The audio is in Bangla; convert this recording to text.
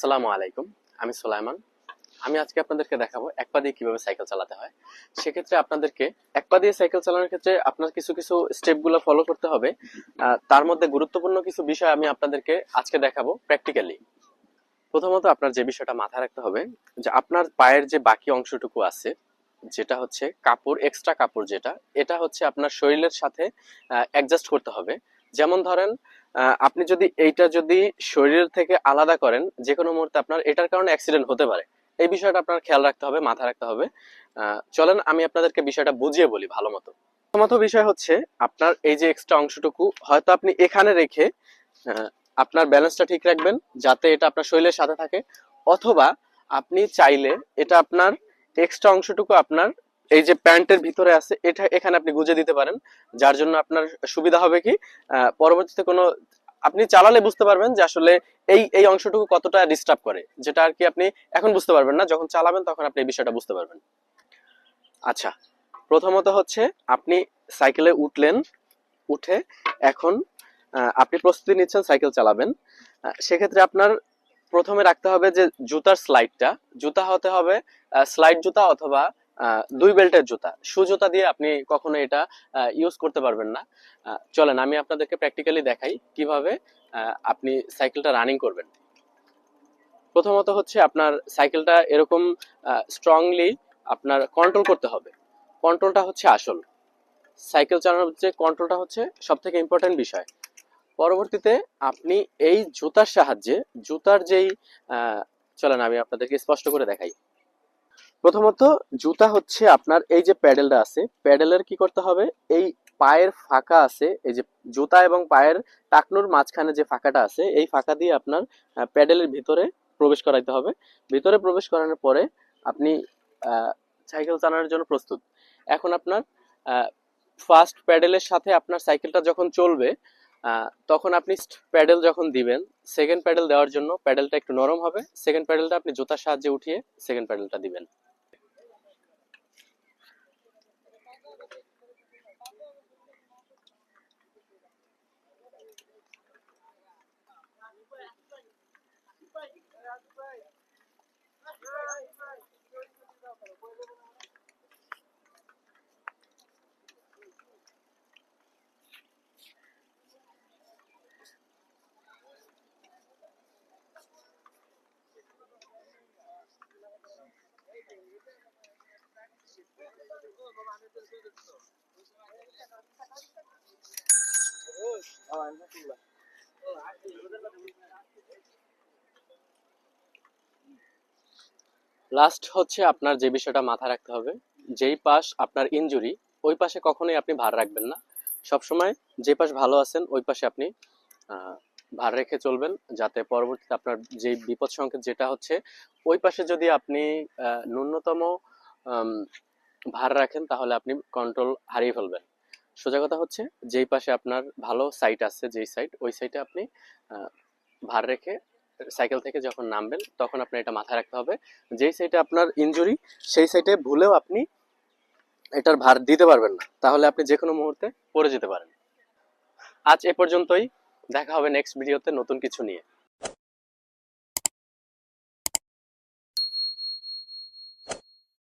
আসসালামু আলাইকুম, আমি সুলাইমান। আমি আজকে আপনাদেরকে দেখাবো এক পা দিয়ে কীভাবে সাইকেল চালাতে হয়। সেক্ষেত্রে আপনাদেরকে এক পা দিয়ে সাইকেল চালানোর ক্ষেত্রে আপনার কিছু কিছু স্টেপগুলো ফলো করতে হবে। তার মধ্যে গুরুত্বপূর্ণ কিছু বিষয় আমি আপনাদেরকে আজকে দেখাবো প্র্যাকটিক্যালি প্রথমত আপনার যে বিষয়টা মাথায় রাখতে হবে, যে আপনার পায়ের যে বাকি অংশটুকু আছে, যেটা হচ্ছে কাপড় এক্সট্রা কাপড় যেটা, এটা হচ্ছে আপনার শরীরের সাথে অ্যাডজাস্ট করতে হবে। যেমন ধরেন আপনি যদি এইটা যদি শরীর থেকে আলাদা করেন যে কোনো মুহূর্তে আপনার, এটার কারণে অ্যাক্সিডেন্ট হতে পারে। এই বিষয়টা আপনার খেয়াল রাখতে হবে মাথা রাখতে হবে। চলেন আমি আপনাদেরকে বিষয়টা বুঝিয়ে বলি ভালো মতো প্রথমত বিষয় হচ্ছে, আপনার এই যে এক্সট্রা অংশটুকু, হয়তো আপনি এখানে রেখে আপনার ব্যালেন্সটা ঠিক রাখবেন, যাতে এটা আপনার শরীরের সাথে থাকে। অথবা আপনি চাইলে এটা আপনার এক্সট্রা অংশটুকু আপনার এই যে প্যান্টের ভিতরে আছে, এটা এখানে আপনি গুজে দিতে পারেন। যার জন্য আপনার সুবিধা হবে কি পরবর্তীতে কোনো, আপনি চালালে বুঝতে পারবেন যে আসলে এই এই অংশটুকু কতটা ডিস্টার্ব করে, যেটা আর কি আপনি এখন বুঝতে পারবেন না। যখন চালাবেন তখন আপনি এই বিষয়টা বুঝতে পারবেন। আচ্ছা প্রথমত হচ্ছে আপনি সাইকেলে উঠলেন, উঠে এখন আপনি প্রস্তুতি নিচ্ছেন সাইকেল চালাবেন। সেক্ষেত্রে আপনার প্রথমে রাখতে হবে যে জুতার স্লাইডটা জুতা হতে হবে স্লাইড জুতা অথবা দুই বেল্টের জুতা। শু জুতা দিয়ে আপনি কখনো এটা ইউজ করতে পারবেন না। চলেন, আমি আপনাদেরকে প্র্যাকটিক্যালি দেখাই কীভাবে আপনি সাইকেলটা রানিং করবেন। প্রথমত হচ্ছে আপনার সাইকেলটা এরকম স্ট্রংলি আপনার কন্ট্রোল করতে হবে। কন্ট্রোলটা হচ্ছে আসল। সাইকেল চালানোর যে কন্ট্রোলটা হচ্ছে সব থেকে ইম্পর্টেন্ট বিষয়। পরবর্তীতে আপনি এই জুতার সাহায্যে, জুতার যেই চলেন, আমি আপনাদেরকে স্পষ্ট করে দেখাই। প্রথমত, জুতা হচ্ছে আপনার এই যে প্যাডেলটা আছে, প্যাডেলের কি করতে হবে? এই পায়ের ফাঁকা আছে, এই যে জুতা এবং পায়ের টাকনুর মাঝখানে যে ফাঁকাটা আছে, এই ফাঁকা দিয়ে আপনার প্যাডেলের ভিতরে প্রবেশ করাইতে হবে। ভিতরে প্রবেশ করানোর পরে আপনি সাইকেল চালানোর জন্য প্রস্তুত। এখন আপনার ফার্স্ট প্যাডেলের সাথে আপনার সাইকেলটা যখন চলবে তখন আপনি প্যাডেল যখন দিবেন সেকেন্ড প্যাডেল দেওয়ার জন্য প্যাডেলটা একটু নরম হবে সেকেন্ড প্যাডেলটা আপনি জুতার সাহায্যে উঠিয়ে সেকেন্ড প্যাডেলটা দিবেন। Oh, I'm not too late. Last হচ্ছে আপনার যে বিষয়টা মাথায় রাখতে হবে, যেই পাশ আপনার ইনজুরি ওই পাশে কখনোই আপনি ভার রাখবেন না। সবসময় যে পাশ ভালো আছেন, ওই পাশে আপনি ভার রেখে চলবেন, যাতে পরবর্তীতে আপনার যে বিপদ সংকেত যেটা হচ্ছে, ওই পাশে যদি আপনি ন্যূনতম ভার রাখেন, তাহলে আপনি কন্ট্রোল হারিয়ে ফেলবেন। সোজা কথা হচ্ছে, যেই পাশে আপনার ভালো সাইট আছে, যেই সাইট ওই সাইটে আপনি ভার রেখে সাইকেল থেকে যখন নামবেন, তখন আপনার এটা মাথায় রাখতে হবে যেই সাইটে আপনার ইনজুরি সেই সাইটে ভুলেও আপনি এটার ভার দিতে পারবেন না। তাহলে আপনি যে কোনো মুহূর্তে পড়ে যেতে পারেন। আজ এ পর্যন্তই। দেখা হবে নেক্সট ভিডিওতে নতুন কিছু নিয়ে।